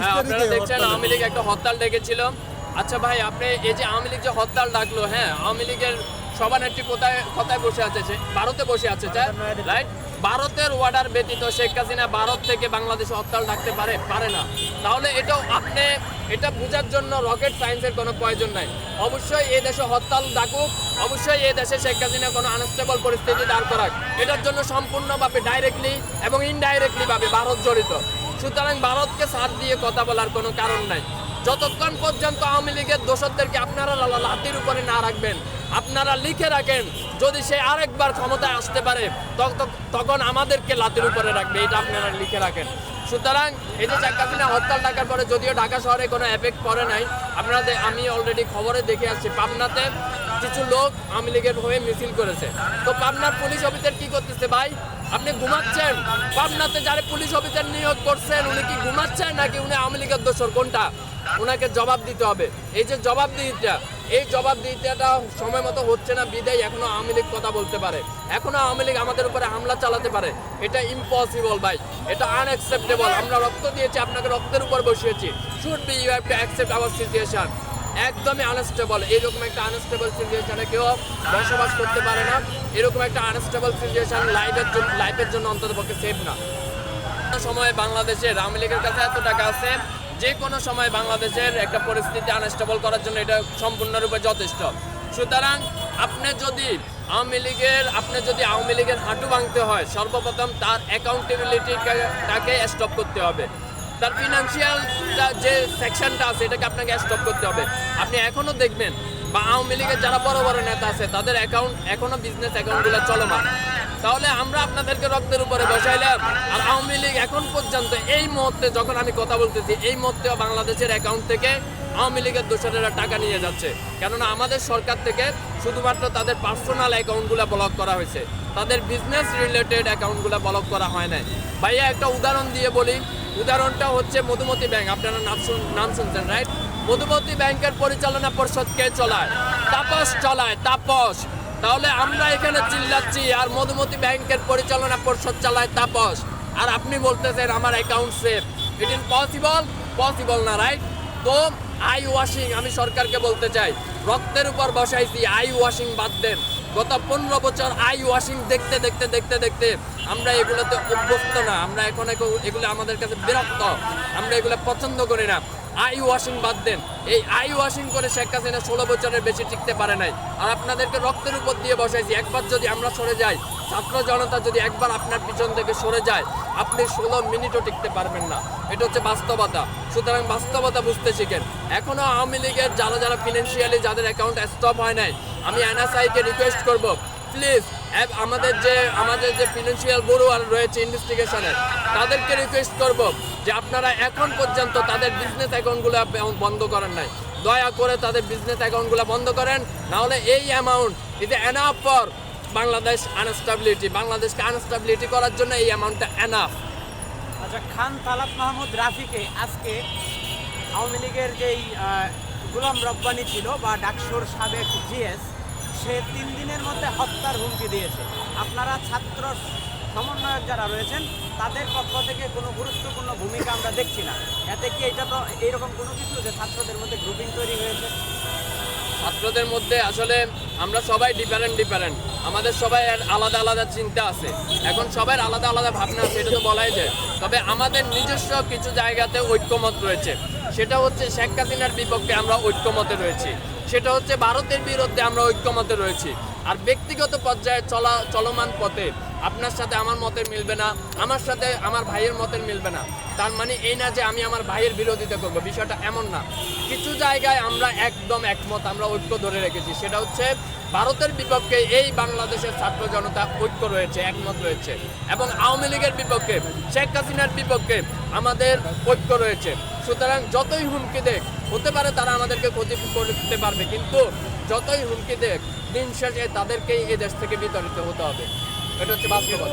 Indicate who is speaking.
Speaker 1: হ্যাঁ, আপনারা দেখছেন আওয়ামী লীগ একটা হরতাল ডেকেছিল। আচ্ছা ভাই আপনি এই যে আওয়ামী লীগ যে হরতাল ডাকলো হ্যাঁ আওয়ামী লীগের সভানেত্রী কোথায় কোথায় বসে আছে সে? ভারতে বসে আছে রাইট ভারতের অর্ডার ব্যতীত শেখ হাসিনা ভারত থেকে বাংলাদেশে হরতাল ডাকতে পারে পারে না। তাহলে এটাও আপনি এটা বোঝার জন্য রকেট সায়েন্সের কোনো প্রয়োজন নাই। অবশ্যই এই দেশে হরতাল ডাকুক অবশ্যই এই দেশে শেখ হাসিনা কোনো আনস্টেবল পরিস্থিতি দাঁড় করাক। এটার জন্য সম্পূর্ণভাবে ডাইরেক্টলি এবং ইনডাইরেক্টলি ভাবে ভারত জড়িত। সুতরাং ভারতকে সাথ দিয়ে কথা বলার কোনো কারণ নাই। যতক্ষণ পর্যন্ত আওয়ামী লীগের দোষরদেরকে আপনারা লাতির উপরে না রাখবেন, আপনারা লিখে রাখেন, যদি সে আরেকবার ক্ষমতায় আসতে পারে তখ- তখ- তখন আমাদেরকে লাতির উপরে রাখবে, এটা আপনারা লিখে রাখেন। সুতরাং এই যে হাসিনা হরতাল ডাকার পরে যদিও ঢাকা শহরে কোনো এফেক্ট পড়ে নাই, আপনাদের আমি অলরেডি খবরে দেখে আসছি, পাবনাতে কিছু লোক আওয়ামী লীগের হয়ে মিছিল করেছে। তো পাবনার পুলিশ অফিসার কি করতেছে ভাই? আপনি ঘুমাচ্ছেন? পাবনাতে যারা পুলিশ অফিসার নিয়োগ করছেন, উনি কি ঘুমাচ্ছেন নাকি উনি আওয়ামী লীগের দোষর? কোনটা? ওনাকে জবাব দিতে হবে। এই যে জবাব দিতে এই জবাব দিতেটা সময় মতো হচ্ছে না, বিদায় এখনও আওয়ামী লীগ কথা বলতে পারে। এখনও আওয়ামী লীগ আমাদের উপরে হামলা চালাতে পারে। এটা ইম্পসিবল ভাই। এটা আনএক্সেপ্টেবল আমরা রক্ত দিয়েছি, আপনাকে রক্তের উপর বসিয়েছি। Should be you have to accept our situation একদমই আনস্টেবল এরকম একটা আনস্টেবল সিচুয়েশনে কেউ বসবাস করতে পারে না। এরকম একটা আনস্টেবল সিচুয়েশন লাইফের জন্য লাইফের জন্য অন্তত পক্ষে সেফ না। সময় বাংলাদেশের আওয়ামী লীগের কাছে এত টাকা আছে, যে কোনো সময় বাংলাদেশের একটা পরিস্থিতি আনস্টেবল করার জন্য এটা সম্পূর্ণরূপে যথেষ্ট। সুতরাং আপনি যদি আওয়ামী লীগের আপনি যদি আওয়ামী লীগের হাঁটু ভাঙতে হয়, সর্বপ্রথম তার অ্যাকাউন্টেবিলিটিটাকে স্টপ করতে হবে। তার ফিনান্সিয়াল যে সেকশনটা আছে, এটাকে আপনাকে স্টপ করতে হবে। আপনি এখনও দেখবেন, বা আওয়ামী লীগের যারা বড় বড় নেতা আছে, তাদের অ্যাকাউন্ট এখনও বিজনেস অ্যাকাউন্টগুলো চলমান। তাহলে আমরা আপনাদেরকে রক্তের উপরে বসাইলাম, আর আওয়ামী লীগ এখন পর্যন্ত এই মুহূর্তে যখন আমি কথা বলতেছি, এই মুহূর্তে বাংলাদেশের অ্যাকাউন্ট থেকে আওয়ামী লীগের দোষরেরা টাকা নিয়ে যাচ্ছে। কেননা আমাদের সরকার থেকে শুধুমাত্র তাদের পার্সোনাল অ্যাকাউন্টগুলো ব্লক করা হয়েছে। তাদের বিজনেস রিলেটেড অ্যাকাউন্টগুলো ব্লক করা হয় নাই। ভাইয়া, একটা উদাহরণ দিয়ে বলি। উদাহরণটা হচ্ছে মধুমতি ব্যাংক। আপনারা নাম শুন নাম শুনছেন রাইট মধুমতি ব্যাংকের পরিচালনা পরিষদ কে চলায়? তাপস চলায়, তাপস। তাহলে আমরা এখানে চিল্লাচ্ছি আর মধুমতি ব্যাংকের পরিচালনা পরিষদ চালায় তাপস। আর আপনি বলতেছেন আমার account safe it is possible possible না রাইট তো আই ওয়াশিং আমি সরকারকে বলতে চাই, রক্তের উপর বসাইছি আই ওয়াশিং বাদ দেন। গত পনেরো বছর আই ওয়াশিং দেখতে দেখতে দেখতে দেখতে আমরা এগুলোতে অভ্যস্ত না। আমরা এখন এগু- এগুলো আমাদের কাছে বিরক্ত। আমরা এগুলো পছন্দ করি না। আই ওয়াশিং বাদ দেন। এই আই ওয়াশিং করে শেখ হাসিনা ষোলো বছরের বেশি টিকতে পারে নাই। আর আপনাদেরকে রক্তের উপর দিয়ে বসাইছি, একবার যদি আমরা সরে যাই, ছাত্র জনতা যদি একবার আপনার পিছন থেকে সরে যায়, আপনি ষোলো মিনিটও টিকতে পারবেন না। এটা হচ্ছে বাস্তবতা। সুতরাং বাস্তবতা বুঝতে শিখেন। এখনও আওয়ামী লীগের যারা যারা ফিনান্সিয়ালি যাদের অ্যাকাউন্ট স্টপ হয় নাই, আমি এনএসআইকে রিকোয়েস্ট করব প্লিজ আমাদের যে আমাদের যে ফিনান্সিয়াল ব্যুরো রয়েছে ইনভেস্টিগেশনের তাদেরকে রিকোয়েস্ট করব। যে আপনারা এখন পর্যন্ত তাদের বিজনেস অ্যাকাউন্টগুলো বন্ধ করেন নাই। দয়া করে তাদের বিজনেস অ্যাকাউন্টগুলো বন্ধ করেন না হলে এই amount is enough for Bangladesh unstability বাংলাদেশকে আনস্টাবিলিটি করার জন্য এই অ্যামাউন্টটা এনাফ
Speaker 2: আচ্ছা খান তালাত মাহমুদ রাফিকে আজকে আওয়ামী লীগের যেই গোলাম রব্বানি ছিল বা ডাকসুর সাবেক জিএস, সে তিন দিনের মধ্যে হত্যার হুমকি দিয়েছে। আপনারা ছাত্র সমন্বয়ক যারা রয়েছেন তাদের পক্ষ থেকে কোনো গুরুত্বপূর্ণ ভূমিকা আমরা দেখছি না। এতে কি এটা তো এইরকম কোনো কিছু যে ছাত্রদের মধ্যে গ্রুপিং তৈরি হয়েছে?
Speaker 1: ছাত্রদের মধ্যে আসলে আমরা সবাই ডিফারেন্ট ডিফারেন্ট আমাদের সবাই আলাদা আলাদা চিন্তা আছে। এখন সবার আলাদা আলাদা ভাবনা আছে, এটা তো বলাই যায়। তবে আমাদের নিজস্ব কিছু জায়গাতে ঐক্যমত রয়েছে। সেটা হচ্ছে শেখ হাসিনার বিপক্ষে আমরা ঐক্যমতে রয়েছি। সেটা হচ্ছে ভারতের বিরুদ্ধে আমরা ঐক্যমতে রয়েছি। আর ব্যক্তিগত পর্যায়ে চলা, চলমান পথে আপনার সাথে আমার মতের মিলবে না, আমার সাথে আমার ভাইয়ের মতের মিলবে না। তার মানে এই না যে আমি আমার ভাইয়ের বিরোধিতা করব, বিষয়টা এমন না। কিছু জায়গায় আমরা একদম একমত, আমরা ঐক্য ধরে রেখেছি। সেটা হচ্ছে ভারতের বিপক্ষে এই বাংলাদেশের ছাত্র জনতা ঐক্য রয়েছে, একমত রয়েছে। এবং আওয়ামী লীগের বিপক্ষে, শেখ হাসিনার বিপক্ষে আমাদের ঐক্য রয়েছে। সুতরাং যতই হুমকি দেখ হতে পারে তারা আমাদেরকে ক্ষতি করতে পারবে, কিন্তু যতই হুমকি দেখ দিন শেষে তাদেরকেই এই দেশ থেকে বিতাড়িত হতে হবে। এটা হচ্ছে বাস্তবতা।